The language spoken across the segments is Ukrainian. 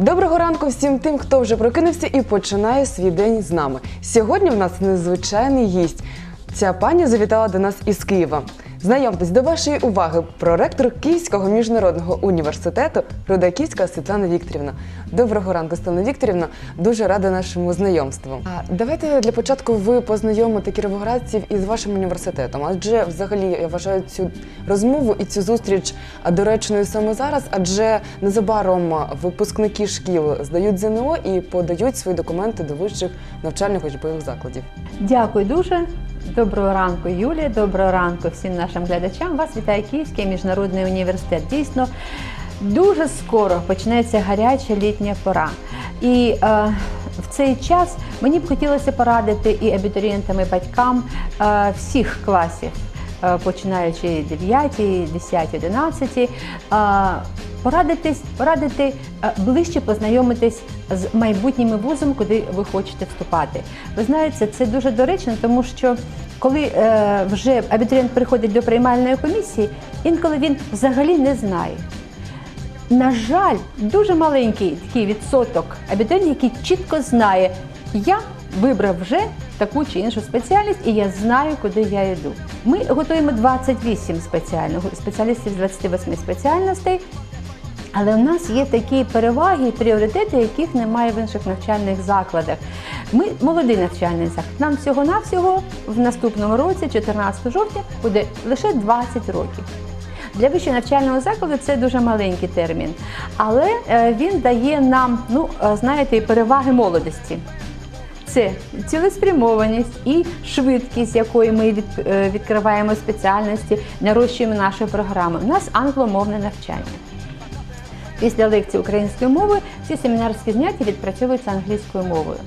Доброго ранку всім тим, хто вже прокинувся і починає свій день з нами. Сьогодні в нас незвичайний гість. Ця пані завітала до нас із Києва. Знайомтесь до вашої уваги проректор Київського міжнародного університету Рудаківська Світлана Вікторівна. Доброго ранку, Світлана Вікторівна. Дуже рада нашому знайомству. А давайте для початку ви познайомите кіровоградців із вашим університетом. Адже взагалі я вважаю цю розмову і цю зустріч доречною саме зараз, адже незабаром випускники шкіл здають ЗНО і подають свої документи до вищих навчальних учбових закладів. Дякую дуже. Доброго ранку, Юлія. Доброго ранку всім нашим глядачам. Вас вітає Київський міжнародний університет. Дійсно, дуже скоро почнеться гаряча літня пора. І е, в цей час мені б хотілося порадити і абітурієнтам, і батькам е, всіх класів, е, починаючи 9, 10, 11, е, порадитись, порадити е, ближче познайомитись з майбутнім вузом, куди ви хочете вступати. Ви знаєте, це дуже доречно, тому що коли е, вже абітурієнт приходить до приймальної комісії, інколи він взагалі не знає. На жаль, дуже маленький такий відсоток абітурієнтів, який чітко знає, я вибрав вже таку чи іншу спеціальність, і я знаю, куди я йду. Ми готуємо 28 спеціальних спеціалістів з 28 спеціальностей. Але у нас є такі переваги і пріоритети, яких немає в інших навчальних закладах. Ми молодий навчальний заклад. Нам всього-навсього в наступному році, 14 жовтня, буде лише 20 років. Для вищого навчального закладу це дуже маленький термін, але е, він дає нам, ну е, знаєте, переваги молодості. Це цілеспрямованість і швидкість, якою ми е, відкриваємо спеціальності, нарощуємо нашу програму. У нас англомовне навчання. Після лекції української мови всі семінарські заняття відпрацьовуються англійською мовою.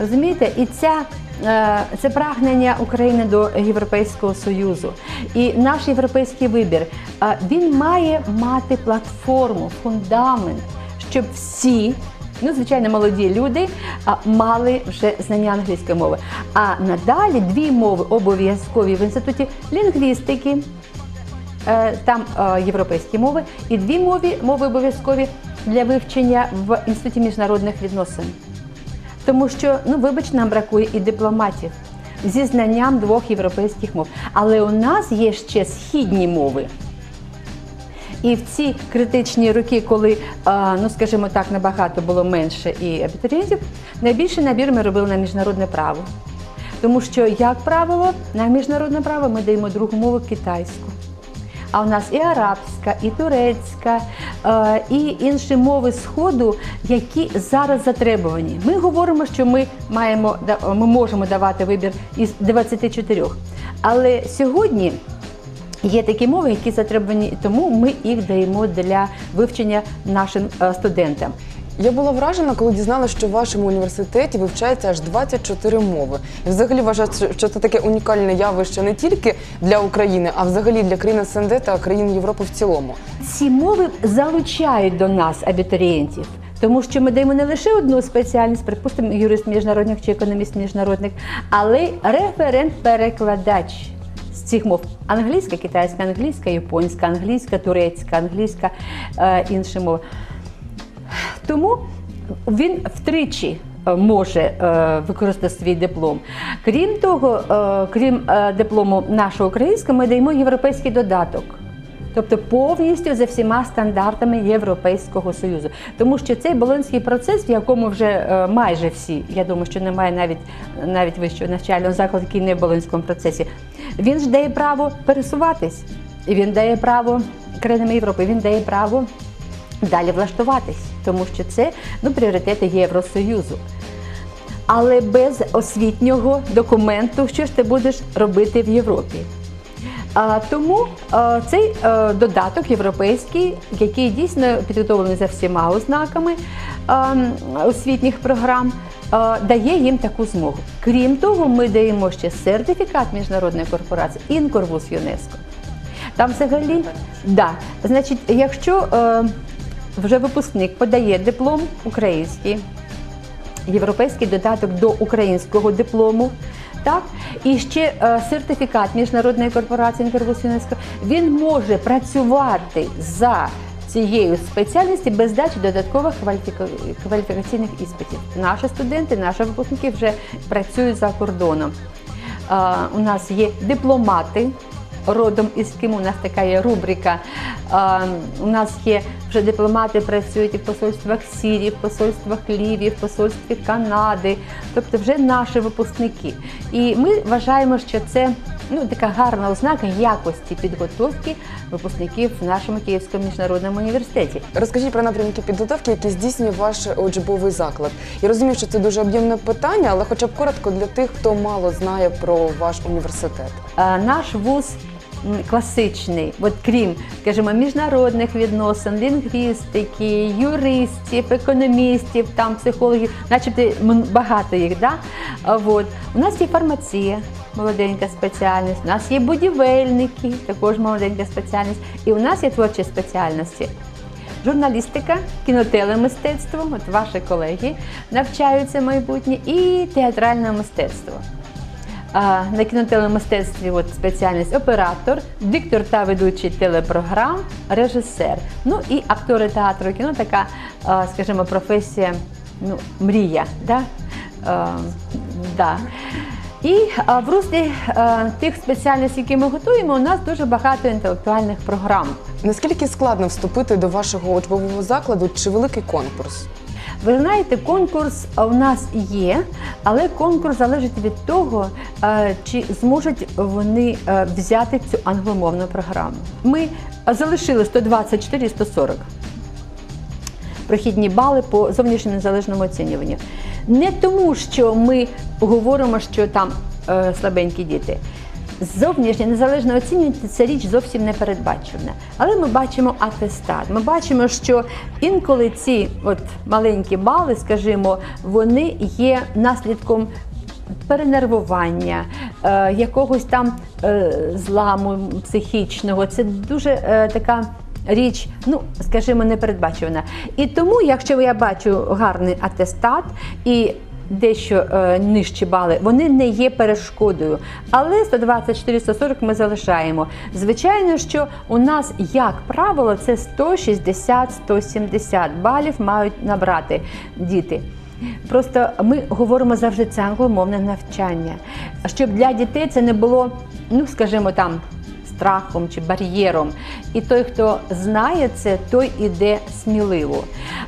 Розумієте, і ця, е, це прагнення України до Європейського Союзу. І наш європейський вибір е, він має мати платформу, фундамент, щоб всі. Ну, звичайно, молоді люди мали вже знання англійської мови. А надалі дві мови обов'язкові в інституті лінгвістики, Е, там е, європейські мови, і дві мови, мови обов'язкові для вивчення в інституті міжнародних відносин. Тому що, ну вибач, нам бракує і дипломатів зі знанням двох європейських мов. Але у нас є ще східні мови. І в ці критичні роки, коли, е, ну скажімо так, набагато було менше і абітурієнтів, найбільший набір ми робили на міжнародне право. Тому що, як правило, на міжнародне право ми даємо другу мову китайську. А у нас і арабська, і турецька, е, і інші мови Сходу, які зараз затребувані. Ми говоримо, що ми маємо ми можемо давати вибір із 24. Але сьогодні є такі мови, які затребувані, тому ми їх даємо для вивчення нашим е, студентам. Я була вражена, коли дізналася, що в вашому університеті вивчається аж 24 мови. І взагалі вважаю, що це таке унікальне явище не тільки для України, а взагалі для країн СНД та країн Європи в цілому. Ці мови залучають до нас абітурієнтів. Тому що ми даємо не лише одну спеціальність, припустимо, юрист міжнародних чи економіст міжнародних, але й референт-перекладач з цих мов: англійська, китайська, англійська, японська, англійська, турецька, англійська, е, інші мови. Тому він втричі е, може е, використати свій диплом. Крім того, е, крім диплому нашого українського, ми даємо європейський додаток. Тобто повністю за всіма стандартами Європейського Союзу. Тому що цей болонський процес, в якому вже майже всі, я думаю, що немає навіть, навіть вищого навчального закладу, який не в болонському процесі, він ж дає право пересуватись. І він дає право країнам Європи, він дає право далі влаштуватись, тому що це ну, пріоритети Євросоюзу. Але без освітнього документу, що ж ти будеш робити в Європі? А, тому а, цей е, додаток європейський, який дійсно підготовлений за всіма ознаками а, освітніх програм, а, дає їм таку змогу. Крім того, ми даємо ще сертифікат міжнародної корпорації Інкорвус ЮНЕСКО. Там взагалі, да, значить, якщо е, вже випускник подає диплом український, європейський додаток до українського диплому. Так, і ще е, сертифікат міжнародної корпорації «Інтервус він може працювати за цієї спеціальності без здачі додаткових кваліфіка- кваліфікаційних іспитів. Наші студенти, наші випускники вже працюють за кордоном. А, У нас є дипломати. Родом із Криму, у нас така є рубрика. У нас є вже дипломати, працюють і в посольствах Сірії, в посольствах Лівії, в посольстві Канади, тобто вже наші випускники. І ми вважаємо, що це ну, така гарна ознака якості підготовки випускників в нашому Київському міжнародному університеті. Розкажіть про напрямки підготовки, які здійснює ваш учбовий заклад. Я розумію, що це дуже об'ємне питання, але хоча б коротко для тих, хто мало знає про ваш університет. Е, Наш вуз класичний, от крім, скажімо, міжнародних відносин, лінгвістики, юристів, економістів, там психологів, начебто багато їх. Да? От. У нас є фармація, молоденька спеціальність, у нас є будівельники, також молоденька спеціальність, і у нас є творчі спеціальності. Журналістика, кінотелемистецтво, от ваші колеги навчаються майбутнє, і театральне мистецтво. На кінотелемистецтві от спеціальність оператор, диктор та ведучий телепрограм, режисер. Ну і актори театру і кіно така, скажімо, професія, ну, мрія. Да? Да. І в руслі тих спеціальностей, які ми готуємо, у нас дуже багато інтелектуальних програм. Наскільки складно вступити до вашого учбового закладу чи великий конкурс? Ви знаєте, конкурс у нас є, але конкурс залежить від того, е, чи зможуть вони е, взяти цю англомовну програму. Ми залишили 124 і 140 прохідні бали по зовнішньому незалежному оцінюванню. Не тому, що ми говоримо, що там е, слабенькі діти. Зовнішнє незалежне оцінювання це річ зовсім не передбачена. Але ми бачимо атестат. Ми бачимо, що інколи ці от маленькі бали, скажімо, вони є наслідком перенервування, е, якогось там е, зламу психічного. Це дуже е, така. Річ, ну скажімо, непередбачувана. І тому, якщо я бачу гарний атестат і дещо е, нижчі бали, вони не є перешкодою. Але 124-140 ми залишаємо. Звичайно, що у нас, як правило, це 160-170 балів мають набрати діти. Просто ми говоримо завжди це англомовне навчання, щоб для дітей це не було, ну скажімо там. Страхом чи бар'єром. І той, хто знає це, той іде сміливо.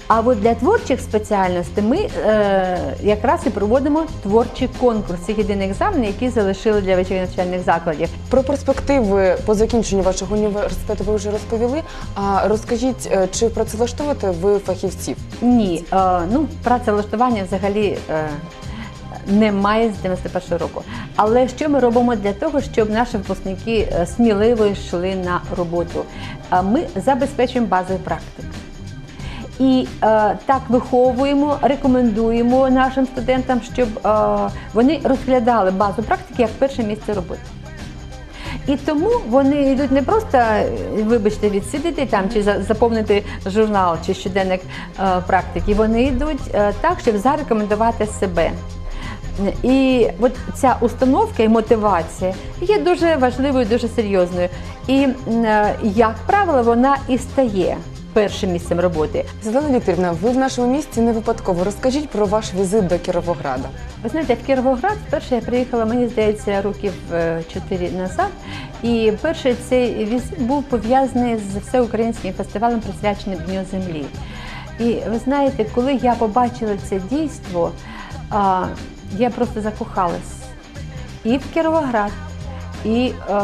А от для творчих спеціальностей ми е, якраз і проводимо творчі конкурси, єдиний екзамен, який залишили для вищих навчальних закладів. Про перспективи по закінченню вашого університету ви вже розповіли. А розкажіть, е, чи працевлаштовуєте ви фахівців? Ні, е, ну працевлаштування взагалі. Е, немає з 91 року. Але що ми робимо для того, щоб наші випускники е, сміливо йшли на роботу? Е, Ми забезпечуємо базові практики. І е, так виховуємо, рекомендуємо нашим студентам, щоб е, вони розглядали базу практики як перше місце роботи. І тому вони йдуть не просто, е, вибачте, відсидіти там чи заповнити журнал чи щоденник е, практики. Вони йдуть е, так, щоб зарекомендувати себе. І от ця установка і мотивація є дуже важливою, дуже серйозною. І, е, як правило, вона і стає першим місцем роботи. Світлана Вікторівна, ви в нашому місті не випадково. Розкажіть про ваш візит до Кіровограда. Ви знаєте, в Кіровоград вперше я приїхала, мені здається, років е, чотири назад. І перший цей візит був пов'язаний з всеукраїнським фестивалем, присвяченим Дню землі. І ви знаєте, коли я побачила це дійство, я просто закохалась і в Кіровоград, і е,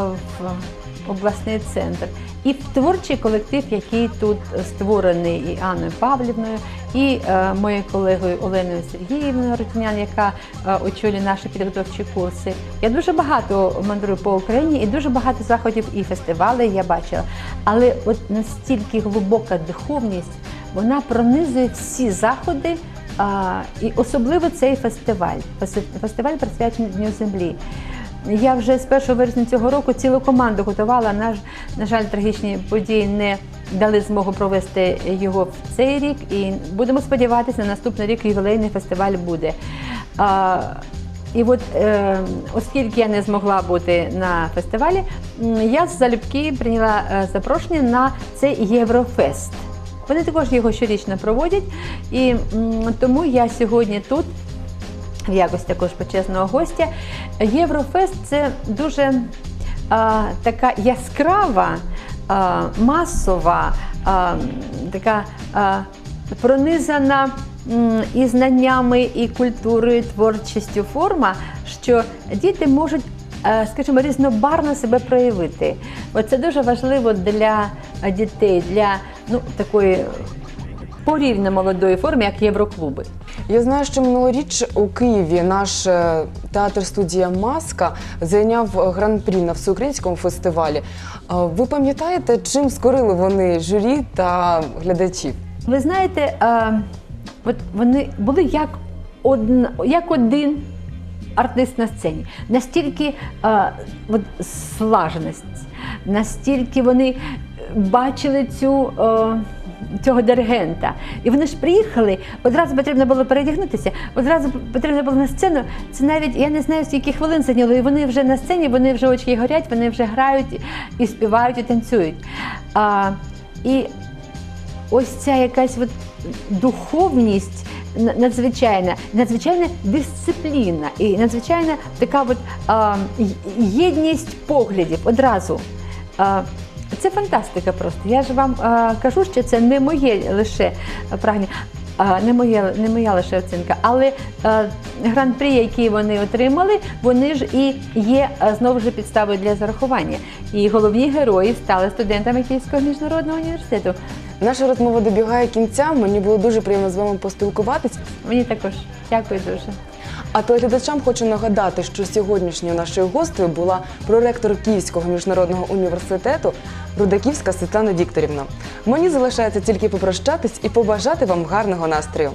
в обласний центр, і в творчий колектив, який тут створений і Анною Павлівною, і е, моєю колегою Оленою Сергіївною Рутінян, яка е, очолює наші підготовчі курси. Я дуже багато мандрую по Україні і дуже багато заходів і фестивалей я бачила. Але от настільки глибока духовність, вона пронизує всі заходи. І особливо цей фестиваль, фестиваль присвячений Дню землі. Я вже з 1 вересня цього року цілу команду готувала. На, на жаль, трагічні події не дали змогу провести його в цей рік. І будемо сподіватися, на наступний рік ювілейний фестиваль буде. А, І от, е, оскільки я не змогла бути на фестивалі, я залюбки прийняла е, запрошення на цей Єврофест. Вони також його щорічно проводять, і тому я сьогодні тут в якості також почесного гостя. Єврофест це дуже а, така яскрава, а, масова, а, така а, пронизана і знаннями, і культурою, і творчістю форма, що діти можуть. Е, Скажімо, різнобарно себе проявити. Оце дуже важливо для дітей, для ну такої порівняно молодої форми, як євроклуби. Я знаю, що минулоріч у Києві наш е, театр студія Маска зайняв гран-прі на всеукраїнському фестивалі. Е, Ви пам'ятаєте, чим скорили вони журі та глядачів? Ви знаєте, от вони були як, одн, як один артист на сцені. Настільки е, от, слаженість, настільки вони бачили цю. Е, Цього диригента. І вони ж приїхали, одразу потрібно було передягнутися, одразу потрібно було на сцену. Це навіть я не знаю, скільки хвилин зайняло. І вони вже на сцені, вони вже очі горять, вони вже грають і співають, і танцюють. А, і ось ця якась от духовність надзвичайна, надзвичайна дисципліна і надзвичайна така от, а, єдність поглядів одразу. А, це фантастика просто. Я ж вам а, кажу, що це не моє лише прагнення. Не моя, не моя лише оцінка, але е, гран-прі, які вони отримали, вони ж і є знову ж підставою для зарахування. І головні герої стали студентами Київського міжнародного університету. Наша розмова добігає кінця. Мені було дуже приємно з вами поспілкуватись. Мені також дякую дуже. А телеглядачам хочу нагадати, що сьогоднішньою нашою гостею була проректор Київського міжнародного університету Рудаківська Світлана Вікторівна. Мені залишається тільки попрощатись і побажати вам гарного настрою.